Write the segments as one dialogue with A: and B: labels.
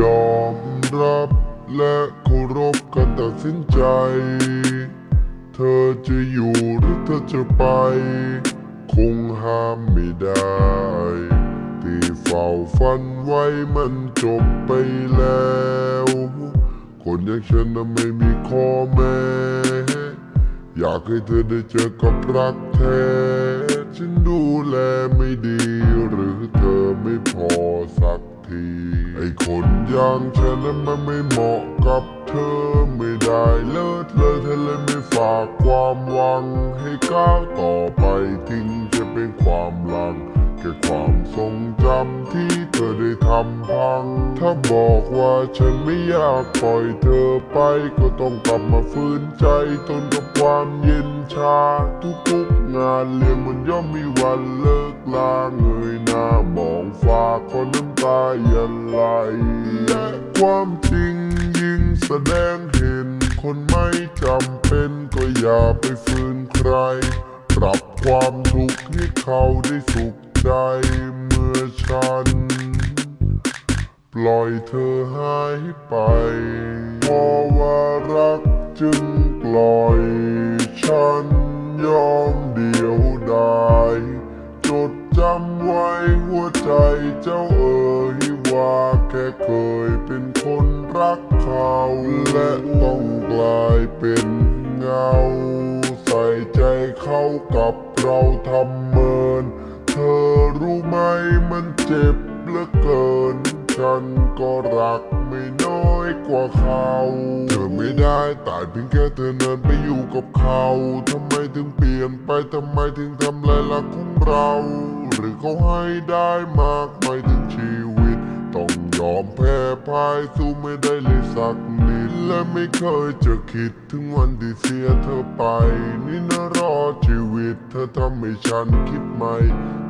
A: ยอมรับและเคารพการตัดสินใจ เธอจะอยู่หรือเธอจะไป คงห้ามไม่ได้ที่เฝ้าฝันไว้มันจบไปแล้ว คนอย่างฉันน่ะไม่มีข้อแม้ อยากให้เธอได้เจอกับรักแท้ฉันดูแลไม่ดีหรือเธอไม่พอสัก ที ไอ้คนอย่างฉันนั้นมันไม่เหมาะกับเธอไม่ได้เลิศเลยเธอเลยไม่ฝากความหวังให้ก้าวต่อไปทิ้งจะเป็นความหลัง แค่ความทรงจำที่เธอได้ทำพัง ถ้าบอกว่าฉันไม่อยากปล่อยเธอไป ก็ต้องกลับมาฟื้นใจทนกับความเย็นชา ทุกๆงานเลี้ยงมันย่อมมีวันเลิกลาเงยหน้ามองฟ้าคนน้ำตายันไหลและความจริงยิ่งแสดงเห็น คนไม่จำเป็นก็อย่าไปฝืนใครปรับความทุกข์ให้เขาได้สุข ใจเมื่อฉัน ปล่อยเธอหายไปเพราะว่ารักจึงปล่อย ฉันยอมเดียวดายจดจำไว้หัวใจเจ้าเอ๋ยว่าแค่เคยเป็นคนรักเขา และต้องกลายเป็นเงา ใส่ใจเขากับเราทำเมิน ธอรู้ไหมมันเจ็บเหลือเกิน ฉันก็รักไม่น้อยกว่าเขา เธอไม่ได้ตายเพียงแค่เธอเนินไปอยู่กับเขาทำไมถึงเปลี่ยนไปทำไมถึงทำลายรักของเรา หรือเขาให้ได้มากไม่ถึงชีวิต ต้องยอมแพ้พ่ายสู้ไม่ได้เลยสักนิด และไม่เคยจะคิดถึงวันที่เสียเธอไป นี่นะรอชีวิต เธอทำให้ฉันคิดใหม่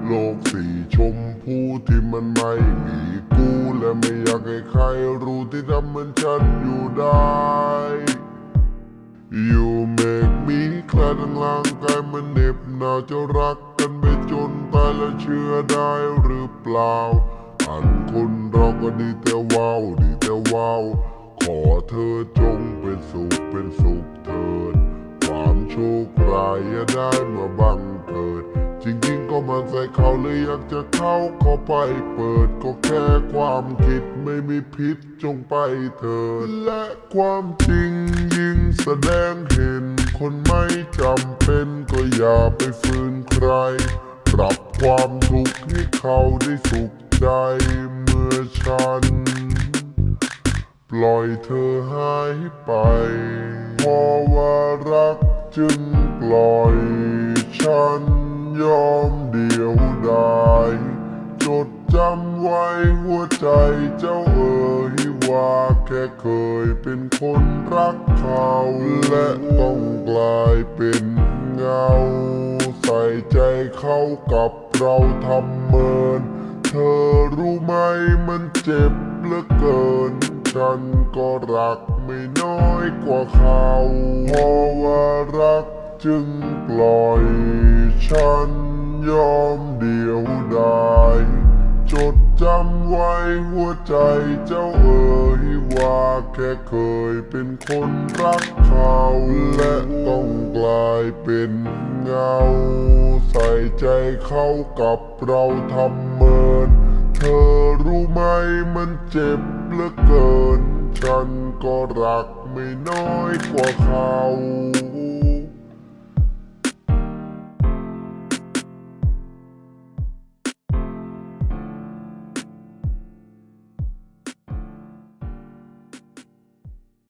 A: โลกสีชมพูที่มันไม่มีกูและไม่อยากให้ใครรู้ที่ทำเหมือนฉันอยู่ได้อยู่เมกมีใครทั้งร่างกายมันเหน็บหนาวจะรักกันไปจนตายแล้วเชื่อได้หรือเปล่า อันคนเราก็ดีแต่ว้าวดีแต่ว้าวขอเธอจงเป็นสุขเป็นสุขเถิด ความโชคร้ายอย่าได้มาบังเกิด จริงๆก็มันใส่เขาเลยอยากจะเข้าเข้าไปเปิดก็แค่ความคิดไม่มีพิษจงไปเถิด และความจริงยิ่งแสดงเห็น คนไม่จำเป็นก็อย่าไปฝืนใคร ปรับความทุกข์ให้เขาได้สุขใจเมื่อฉัน ปล่อยเธอหายไปเพราะว่ารักจึงปล่อยฉัน ยอมเดียวดายจดจำไว้หัวใจเจ้าเอ๋ยว่าแค่เคยเป็นคนรักเขาและต้องกลายเป็นเงา ใส่ใจเขากับเราทำเมิน เธอรู้ไหมมันเจ็บเหลือเกิน ฉันก็รักไม่น้อยกว่าเขาเพราะว่ารักจึงปล่อย ฉันยอมเดียวดายจดจำไว้หัวใจเจ้าเอ๋ยว่าแค่เคยเป็นคนรักเขาและต้องกลายเป็นเงา ใส่ใจเขากับเราทำเมิน เธอรู้ไหมมันเจ็บเหลือเกิน ฉันก็รักไม่น้อยกว่าเขา